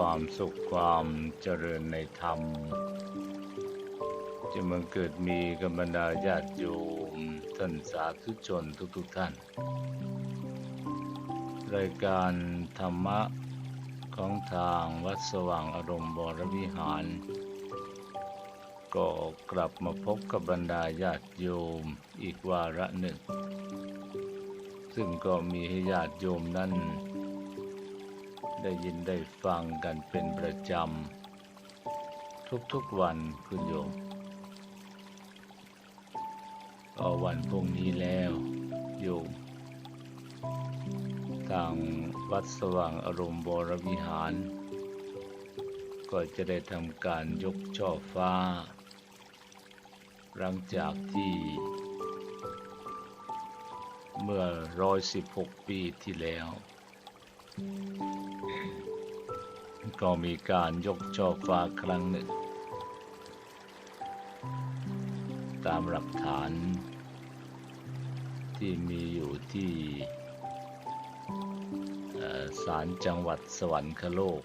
ความสุขความเจริญในธรรม จะมังเกิดมีกับบรรดาญาติโยมท่านสาธุชนทุกๆท่าน รายการธรรมะของทางวัดสว่างอารมณ์บรวิหาร ก็กลับมาพบกับบรรดาญาติโยมอีกวาระหนึ่ง ซึ่งก็มีให้ญาติโยมนั้น ได้ยินได้ฟังกันเป็นประจำ ทุกๆวันคุณโยมก็วันพรุ่งนี้แล้วโยมทางวัดสว่างอารมณ์บรวิหาร ก็จะได้ทำการยกช่อฟ้า หลังจากที่ เมื่อ 116 ปีที่แล้ว ก็มีการยกช่อฟ้าครั้งหนึ่ง ตามหลักฐาน ที่มีอยู่ที่ศาลจังหวัดสวรรคโลก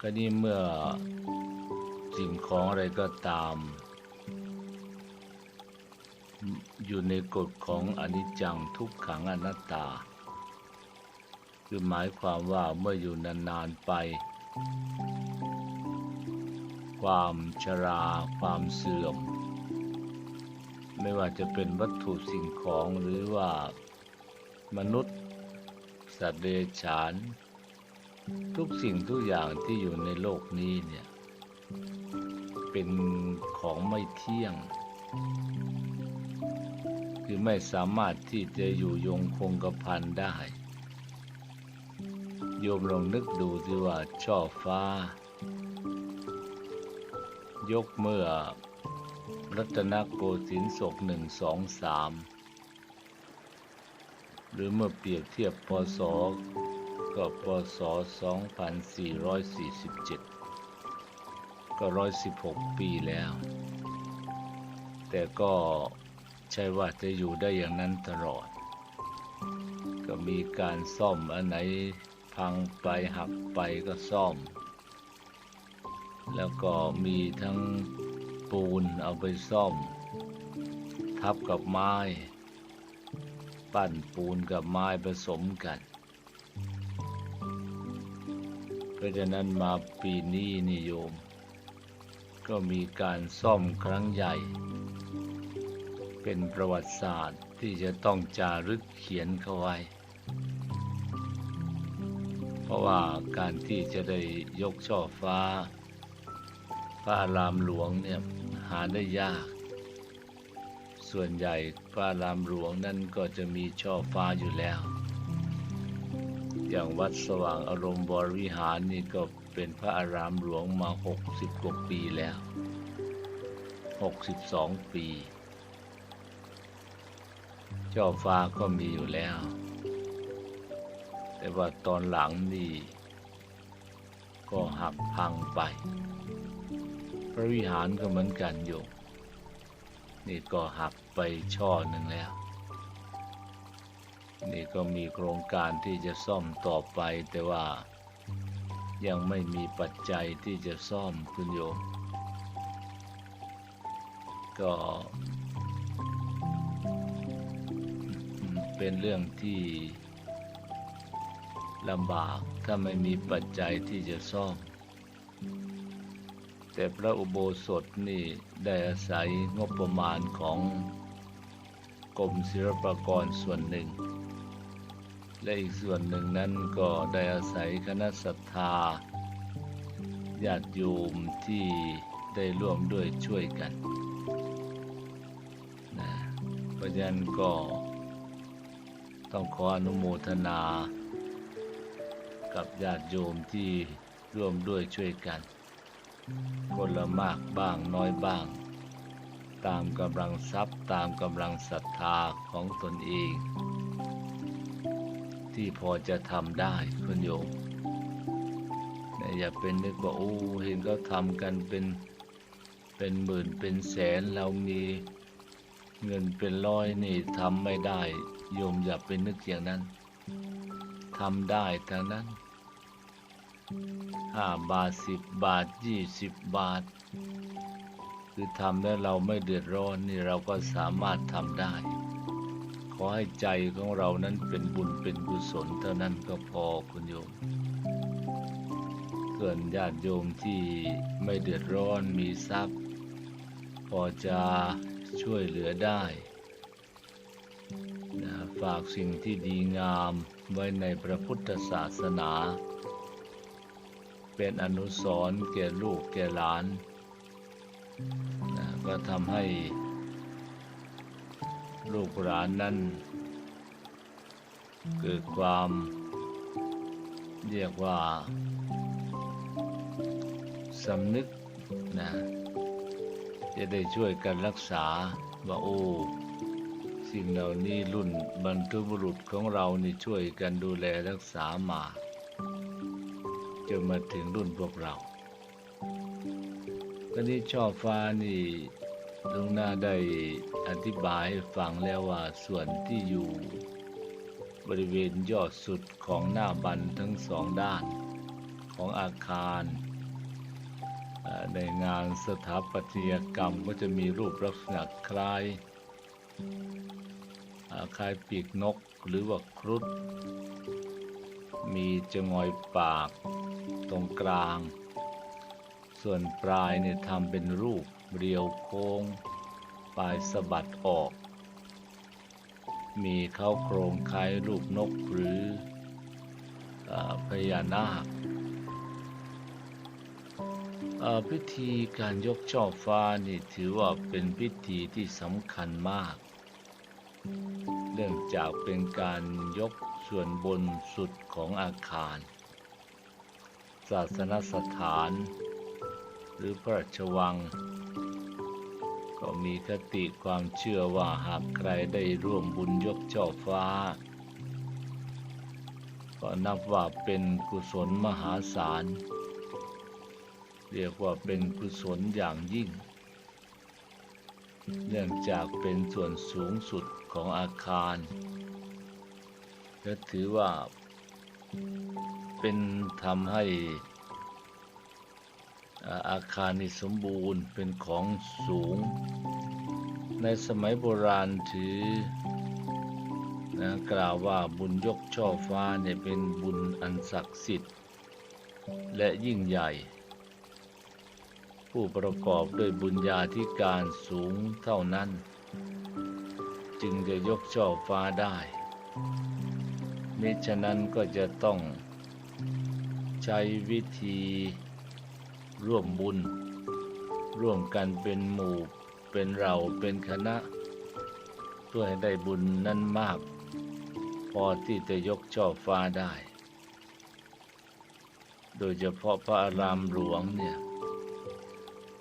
ก็นี่เมื่อสิ่งของอะไรก็ตาม อยู่ในกฎของอนิจจังทุกขังอนัตตา คือหมายความว่าเมื่ออยู่นานๆไป ความชรา ความเสื่อม ไม่ว่าจะเป็นวัตถุสิ่งของหรือว่ามนุษย์ สัตว์เดรัจฉาน ทุกสิ่งทุกอย่างที่อยู่ในโลกนี้เนี่ยเป็นของไม่เที่ยง คือไม่สามารถที่จะอยู่ยงคงกระพันได้ โยมลองนึกดูสิว่าช่อฟ้า ยกเมื่อ รัตนโกสินทร์ศกหนึ่งสองสามหรือเมื่อเปรียบเทียบพศก็พศ 2447 ก็ 116 ปีแล้ว แต่ก็ใช่ว่าจะอยู่ได้อย่างนั้นตลอด ก็มีการซ่อมอันไหน พังไปหักไปก็ซ่อม แล้วก็มีทั้งปูนเอาไปซ่อม ทับกับไม้ ปั้นปูนกับไม้ผสมกัน เพราะฉะนั้นมาปีนี้นิโยม ก็มีการซ่อมครั้งใหญ่ เป็นประวัติศาสตร์ที่จะต้องจารึกเขียนเข้าไว้ ราะว่าการที่จะได้ยกช่อฟ้า พระอารามหลวงเนี่ยหาได้ยาก ส่วนใหญ่พระอารามหลวงนั่นก็จะมีช่อฟ้าอยู่แล้ว อย่างวัดสว่างอารมณ์บรวิหารนี่ก็เป็นพระอารามหลวงมา 60 กว่าปีแล้ว 62 ปี ช่อฟ้าก็มีอยู่แล้ว แต่ว่าตอนหลังนี่ ก็หักพังไป พระวิหารก็เหมือนกันโยมนี่ก็หักไปช่อหนึ่งแล้ว นี่ก็มีโครงการที่จะซ่อมต่อไปแต่ว่ายังไม่มีปัจจัยที่จะซ่อมคุณโยม ก็เป็นเรื่องที่ ลำบากถ้าไม่มีปัจจัยที่จะซ่อม แต่พระอุโบสถนี่ได้อาศัยงบประมาณของกรมศิลปากรส่วนหนึ่ง และอีกส่วนหนึ่งนั้นก็ได้อาศัยคณะศรัทธาญาติโยมที่ได้ร่วมด้วยช่วยกันนะเพราะฉะนั้นก็ต้องขออนุโมทนา กับญาติโยมที่ร่วมด้วยช่วยกัน คนละมากบ้างน้อยบ้าง ตามกำลังทรัพย์ตามกำลังศรัทธาของตนเอง ที่พอจะทำได้คุณโยมอย่าเป็นนึกว่าโอ้เห็นเขาทำกันเป็นเป็นหมื่นเป็นแสนเรามีเงินเป็นร้อยนี่ทำไม่ได้ โยมอย่าเป็นนึกอย่างนั้นทำได้ทั้งนั้น ห้าบาทสิบบาทยี่สิบบาท คือทำแล้วเราไม่เดือดร้อนนี่เราก็สามารถทำได้ ขอให้ใจของเรานั้นเป็นบุญเป็นกุศลเท่านั้นก็พอคุณโยมส่วนญาติโยมที่ไม่เดือดร้อนมีทรัพย์ พอจะช่วยเหลือได้นะฝากสิ่งที่ดีงามไว้ในพระพุทธศาสนา เป็นอนุสรณ์แก่ลูกแก่หลานนะก็ทำให้ ลูกหลานนั้น เกิดความ เรียกว่าสำนึกนะจะได้ช่วยกันรักษาว่าโอ้สิ่งเหล่านี้รุ่นบรรพบุรุษของเรานี่ช่วยกันดูแลรักษามา จนมาถึงรุ่นพวกเราตอนนี้ช่อฟ้านี่ลุงนาได้อธิบายฟังแล้วว่าส่วนที่อยู่ บริเวณยอดสุดของหน้าบันทั้งสองด้าน ของอาคารในงานสถาปัตยกรรมก็จะมีรูปลักษณะคล้ายคล้ายปีกนกหรือว่าครุฑ มีจงอยปากตรงกลาง ส่วนปลายเนี่ยทำเป็นรูปเรียวโค้ง ปลายสะบัดออก มีเข้าโครงคล้ายรูปนกหรืออพญานาคพิธีการยกช่อฟ้านี่ถือว่าเป็นพิธีที่สำคัญมาก เนื่องจากเป็นการยก ส่วนบนสุดของอาคาร ศาสนสถาน หรือพระราชวัง ก็มีคติความเชื่อว่าหากใครได้ร่วมบุญยกช่อฟ้า ก็นับว่าเป็นกุศลมหาศาล เรียกว่าเป็นกุศลอย่างยิ่ง เนื่องจากเป็นส่วนสูงสุดของอาคาร และถือว่าเป็นทำให้อาอาคารนี่สมบูรณ์เป็นของสูง ในสมัยโบราณถือนะกล่าวว่าบุญยกช่อฟ้าเนี่ยเป็นบุญอันศักดิ์สิทธิ์ และยิ่งใหญ่ ผู้ประกอบด้วยบุญญาธิการสูงเท่านั้น จึงจะยกช่อฟ้าได้ มิฉะนั้นก็จะต้องใช้วิธีร่วมบุญ ร่วมกันเป็นหมู่ เป็นเราเป็นคณะ เพื่อให้ได้บุญนั้นมาก พอที่จะยกช่อฟ้าได้ โดยเฉพาะพระอารามหลวงเนี่ย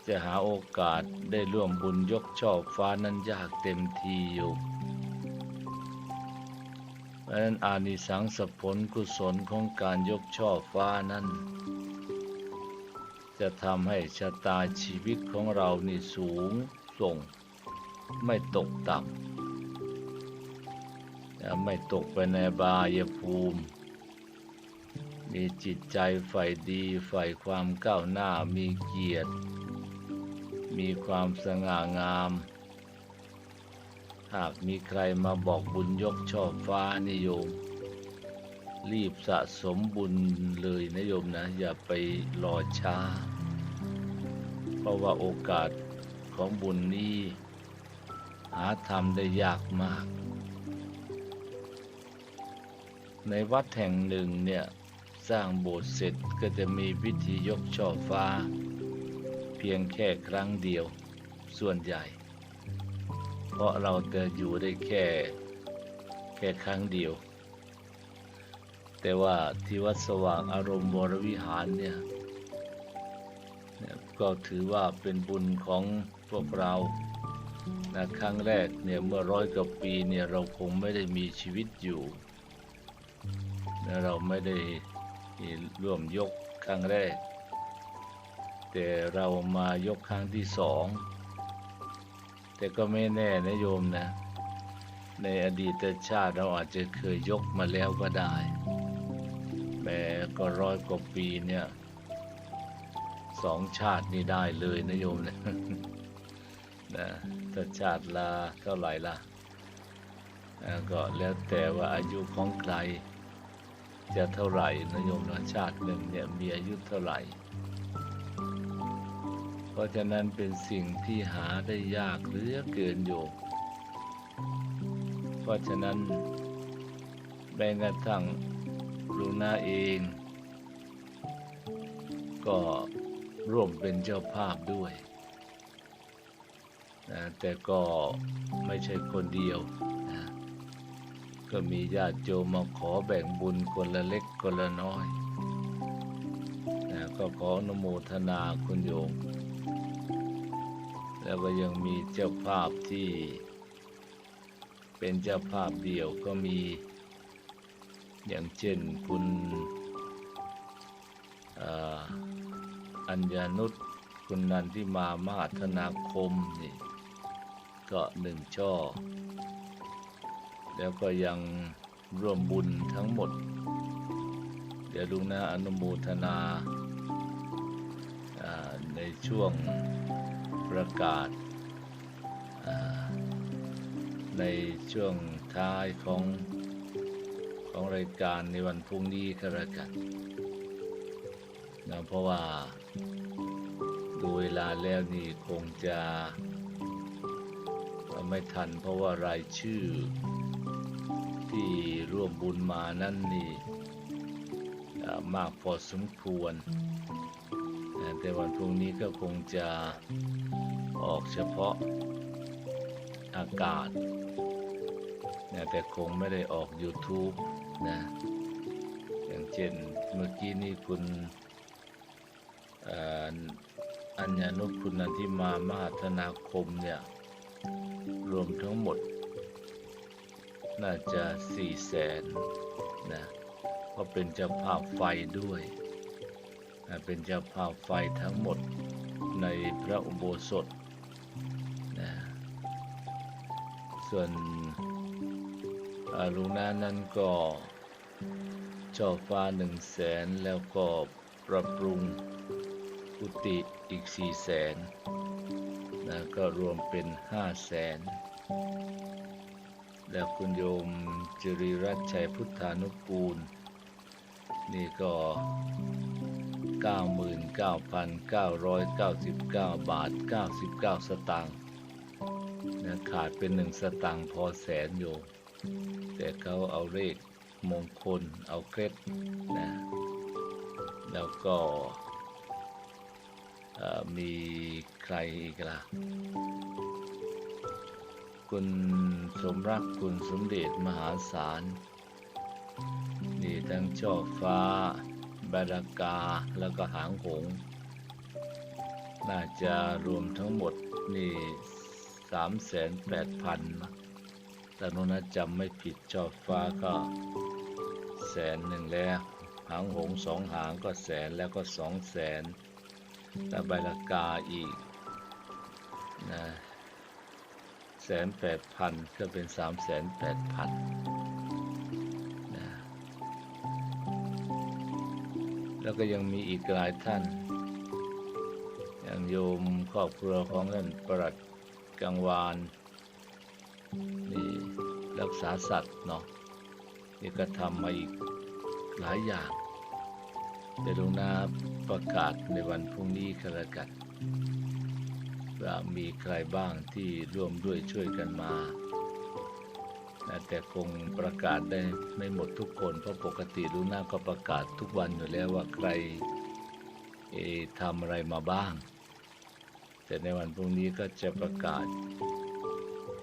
จะหาโอกาสได้ร่วมบุญยกช่อฟ้านั้นยากเต็มทีอยู่ ราะฉะนั้นอานิสังสผลกุศลของการยกช่อฟ้านั้น จะทำให้ชะตาชีวิตของเรานี่สูงส่ง ไม่ตกต่ำและไม่ตกไปในบายภูมิ มีจิตใจใฝ่ดีใฝ่ความก้าวหน้ามีเกียรติ มีความสง่างาม หากมีใครมาบอกบุญยกช่อฟ้านิยม รีบสะสมบุญเลยนะโยมนะ อย่าไปรอช้า เพราะว่าโอกาสของบุญนี้หาทำได้ยากมาก ในวัดแห่งหนึ่งเนี่ยสร้างโบสถ์เสร็จก็จะมีพิธียกช่อฟ้า เพียงแค่ครั้งเดียวส่วนใหญ่ เพราะเราจะอยู่ได้แค่แค่ครั้งเดียว แต่ว่าที่วัดสว่างอารมณ์วรวิหารเนี่ยเนี่ยก็ถือว่าเป็นบุญของพวกเรานะครั้งแรกเนี่ยเมื่อร้อยกว่าปีเนี่ยเราคงไม่ได้มีชีวิตอยู่นะเราไม่ได้ร่วมยกครั้งแรก แต่เรามายกครั้งที่สอง แต่ก็ไม่แน่นะโยมนะ ในอดีตชาติเราอาจจะเคยยกมาแล้วก็ได้แม้ก็ร้อยกว่าปีเนี่ยสองชาตินี่ได้เลยนะโยมนะนะถ้าชาติละเท่าไหร่ล่ะก็แล้วแต่ว่าอายุของใครจะเท่าไหร่นะโยมนะชาติหนึ่งเนี่ยมีอายุเท่าไหร่ เพราะฉะนั้นเป็นสิ่งที่หาได้ยากเหลือเกินโยมเพราะฉะนั้นแม้กระทั่งลูน่าเอง ก็ร่วมเป็นเจ้าภาพด้วยนะแต่ก็ไม่ใช่คนเดียวนะก็มีญาติโยมมาขอแบ่งบุญคนละเล็กคนละน้อยนะก็ขออนุโมทนาคุณโยม แล้วก็ยังมีเจ้าภาพที่ เป็นเจ้าภาพเดี่ยวก็มี อย่างเช่นคุณอัญญานุชคุณนันที่มามาธนาคมนี่ก็หนึ่งช่อ แล้วก็ยังร่วมบุญทั้งหมด เดี๋ยวดูนะอนุโมทนาในช่วง ประกาศ ในช่วงท้ายของของรายการในวันพรุ่งนี้ก็แล้วกันนะเพราะว่าดูเวลาแล้วนี่คงจะไม่ทันเพราะว่ารายชื่อ ที่ร่วมบุญมานั่นนี่มากพอสมควร แต่วันพรุ่งนี้ก็คงจะ ออกเฉพาะอากาศนะแต่คงไม่ได้ออก YouTube นะอย่างเช่นเมื่อกี้นี่คุณอัญญานุคุณนันทิมามหาธนาคมเนี่ย รวมทั้งหมด น่าจะสี่แสนนะเพราะเป็นเจ้าภาพไฟด้วยนะเป็นเจ้าภาพไฟทั้งหมดในพระอุโบสถ ส่วนอาลุงนานั้นก็ช่อฟ้าหนึ่งแสนแล้วก็ปรับปรุงกุฏิอีกสี่แสนนะก็รวมเป็นห้าแสนแล้วคุณโยมจริรัตชัยพุทธานุกูล นี่ก็ 99,999 บาท 99 สตางค์ นะขาดเป็นหนึ่งสตางค์พอแสนโยมแต่เขาเอาเลขมงคลเอาเคล็ดนะ แล้วก็มีใครอีกล่ะ คุณสมรักคุณสมเด็จมหาศาลนี่ทั้งช่อฟ้าบารากาแล้วก็หางหง น่าจะรวมทั้งหมดนี่ สามแสนแปดพันนะแต่นนจำไม่ผิดจอบฟ้าก็แสนหนึ่งแล้ว หางหงส์สองหางก็แสนแล้วก็สองแสนแต่ใบละกาอีกนะแสนแปดพันก็เป็นสามแสนแปดพันนะแล้วก็ยังมีอีกหลายท่านอย่างโยมครอบครัวของท่านประหลัด กังวานนี่รักษาสัตว์เนาะนี่ก็ทำมาอีกหลายอย่างเดี๋ยวลงนาประกาศในวันพรุ่งนี้ก็แล้วกันว่ามีใครบ้างที่ร่วมด้วยช่วยกันมา แต่คงประกาศได้ไม่หมดทุกคน เพราะปกติลูน่าก็ประกาศทุกวันอยู่แล้วว่าใครทำอะไรมาบ้าง แต่ในวันพรุ่งนี้ก็จะประกาศ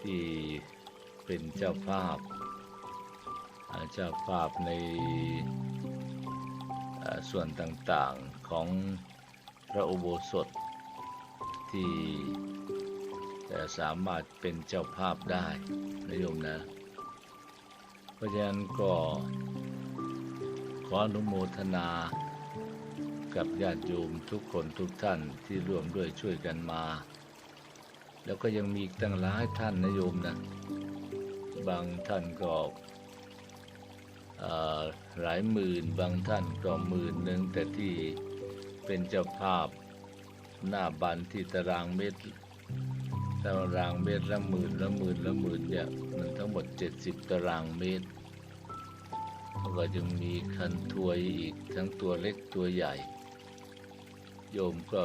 ที่เป็นเจ้าภาพอาเจ้าภาพในส่วนต่างๆของพระอุโบสถที่สามารถเป็นเจ้าภาพได้นะโยมนะ เพราะฉะนั้นก็ขออนุโมทนา กับญาติโยมทุกคนทุกท่านที่ร่วมด้วยช่วยกันมา แล้วก็ยังมีอีกตั้งหลายท่านนะโยมนะ บางท่านก็หลายหมื่นบางท่านก็หมื่นหนึ่งแต่ที่เป็นเจ้าภาพหน้าบันที่ตารางเมตรตารางเมตรละหมื่นละหมื่นละหมื่นเนี่ยมันทั้งหมด 70 ตารางเมตรแล้วก็ยังมีคันถวยอีกทั้งตัวเล็กตัวใหญ่ โยมก็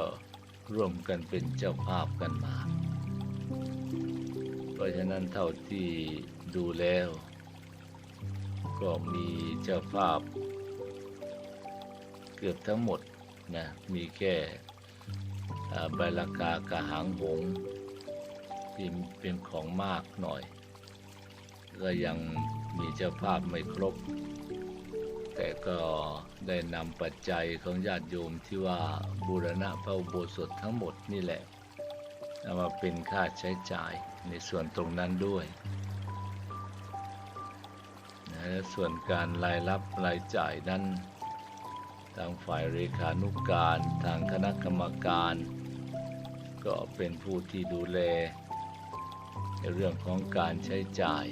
ร่วมกันเป็นเจ้าภาพกันมา เพราะฉะนั้นเท่าที่ดูแล้ว ก็มีเจ้าภาพ เกือบทั้งหมดนะมีแค่ใบลากากระหังหงที่เป็นของมากหน่อย ก็ยังมีเจ้าภาพไม่ครบ แต่ก็ได้นำปัจจัยของญาติโยมที่ว่าบูรณะพระอุโบสถทั้งหมดนี่แหละเอามาเป็นค่าใช้จ่ายในส่วนตรงนั้นด้วยนะและส่วนการรายรับรายจ่ายนั้น ทางฝ่ายเลขานุการ ทางคณะกรรมการ ก็เป็นผู้ที่ดูแลในเรื่องของการใช้จ่าย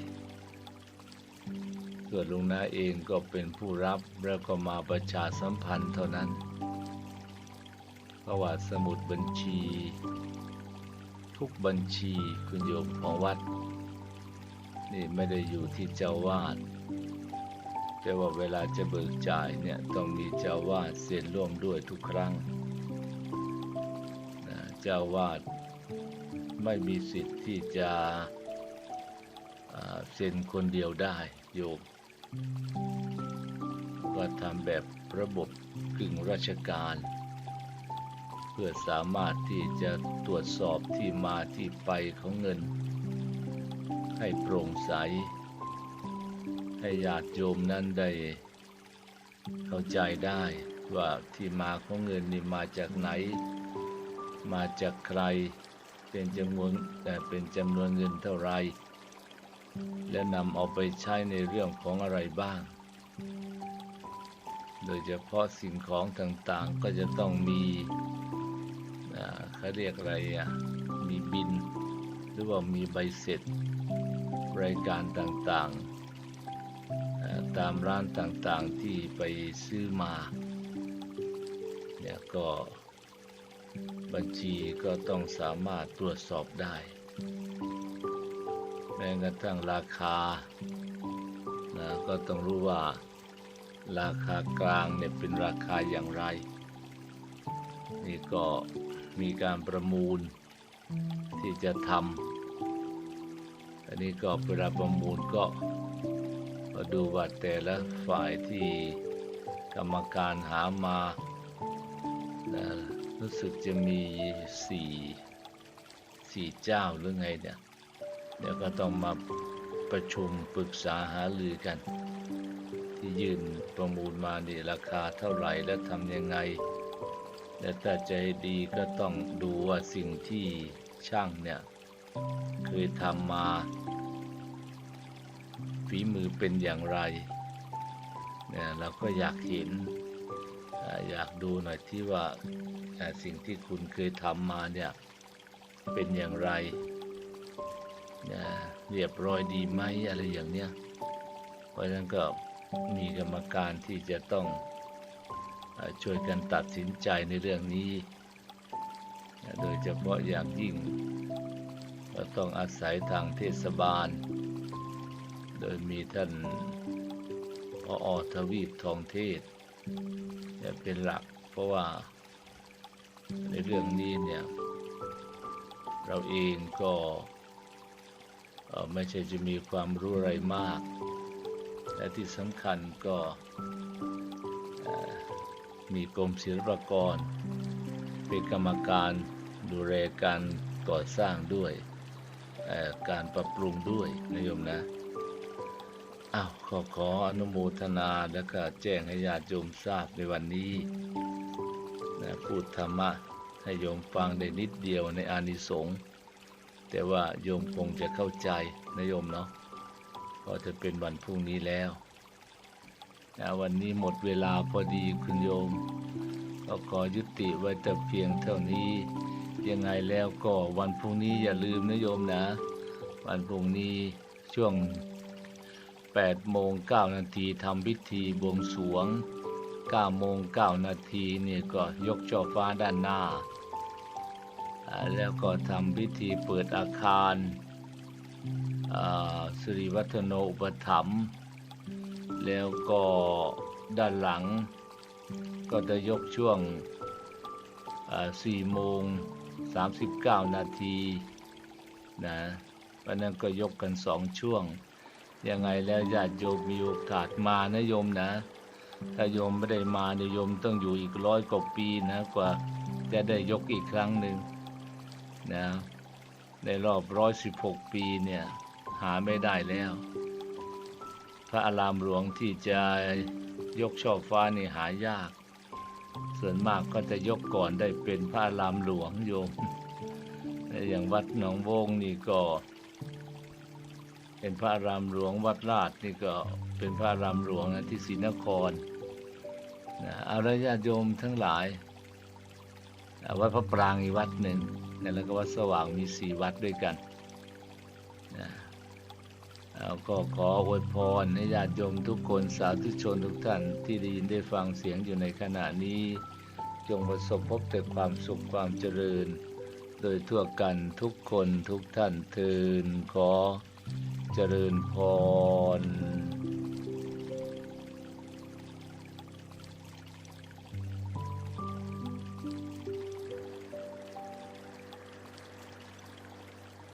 ส่วนลุงนาเองก็เป็นผู้รับแล้วก็มาประชาสัมพันธ์เท่านั้นเพระว่าสมุดบัญชี ทุกบัญชีคุณโยมของวัด นี่ไม่ได้อยู่ที่เจ้าวาดแต่ว่าเวลาจะเบิกจ่ายเนี่ยต้องมีเจ้าวาดเซ็นร่วมด้วยทุกครั้งเจ้าวาดไม่มีสิทธิ์ที่จะเซ็นคนเดียวได้โยม ก็ทำแบบระบบกึ่งราชการ เพื่อสามารถที่จะตรวจสอบที่มาที่ไปของเงิน ให้โปร่งใส ให้ญาติโยมนั้นได้ เข้าใจได้ว่าที่มาของเงินนี่มาจากไหน มาจากใคร เป็นจำนวนแต่เป็นจำนวนเงินเท่าไหร และนำเอาไปใช้ในเรื่องของอะไรบ้าง โดยเฉพาะสิ่งของต่างๆก็จะต้องมีเขาเรียกอะไรอะ มีบิน หรือว่ามีใบเสร็จ รายการต่างๆ ตามร้านต่างๆที่ไปซื้อมา เนี่ยก็บัญชีก็ต้องสามารถตรวจสอบได้ ม้กระทั่งราคานะก็ต้องรู้ว่าราคากลางเนี่ยเป็นราคาอย่างไร นี่ก็มีการประมูลที่จะทำอันนี้ก็เวลาประมูลก็ดูว่าแต่ละฝ่ายที่กรรมการหามารู้สึกจะมีสี่สี่เจ้าหรือไงเนี่ย เดี๋ยวก็ต้องมาประชุมปรึกษาหารือกัน ที่ยื่นประมูลมานี่ราคาเท่าไหร่และทำยังไงและถ้าใจดีก็ต้องดูว่าสิ่งที่ช่างเนี่ยเคยทำมาฝีมือเป็นอย่างไรเนี่ยเราก็อยากเห็นอยากดูหน่อยที่ว่าสิ่งที่คุณเคยทำมาเนี่ยเป็นอย่างไร นะเรียบร้อยดีไหมอะไรอย่างเนี้ย เพราะฉะนั้นก็มีกรรมการที่จะต้องช่วยกันตัดสินใจในเรื่องนี้นะโดยเฉพาะอย่างยิ่งก็ต้องอาศัยทางเทศบาล โดยมีท่านพออทวีปทองเทศเนี่ยเป็นหลัก เพราะว่าในเรื่องนี้เนี่ย เราเองก็ ไม่ใช่จะมีความรู้อะไรมาก และที่สำคัญก็มีกรมศิลปากร เป็นกรรมการดูแลการก่อสร้างด้วย การปรับปรุงด้วยนะโยมนะอ้าวขอขออนุโมทนาและก็แจ้งให้ญาติโยมทราบในวันนี้นะพูดธรรมะให้โยมฟังได้นิดเดียวในอานิสงส์ แต่ว่าโยมคงจะเข้าใจนะโยมเนาะเพราะจะเป็นวันพรุ่งนี้แล้วนะวันนี้หมดเวลาพอดีคุณโยม ก็ขอยุติไว้แต่เพียงเท่านี้ ยังไงแล้วก็วันพรุ่งนี้อย่าลืมนะโยมนะ วันพรุ่งนี้ช่วง8โมง9นาทีทำพิธีบวงสรวง9โมง9นาทีนี่ก็ยกช่อฟ้าด้านหน้า แล้วก็ทำพิธีเปิดอาคารสิริวัฒโนอุปถัมภ์แล้วก็ด้านหลังก็จะยกช่วง4โมง39 นาทีนะวันนั้นก็ยกกันสองช่วง ยังไงแล้วญาติโยมมีโอกาสมานะโยมนะ ถ้าโยมไม่ได้มาเนี่ยโยมต้องอยู่อีกร้อยกว่าปีนะกว่าจะได้ยกอีกครั้งหนึ่ง นะในรอบร้อยสิบหกปีเนี่ยหาไม่ได้แล้ว พระอารามหลวงที่จะยกช่อฟ้านี่หายาก ส่วนมากก็จะยกก่อนได้เป็นพระอารามหลวงโยมอย่างวัดหนองโวงนี่ก็ เป็นพระอารามหลวงวัดลาดนี่ก็เป็นพระอารามหลวงนะที่ศรีนครนะอาละญาโยมทั้งหลายวัดพระปรางอีกวัดหนึ่ง นะแล้วก็วัดสว่างมีสี่วัดด้วยกันนะเอาก็ขออวยพรให้ญาติโยมทุกคนสาธุชนทุกท่านที่ได้ยินได้ฟังเสียงอยู่ในขณะนี้ จงประสบพบแต่ความสุขความเจริญ โดยทั่วกันทุกคนทุกท่านเทินขอเจริญพร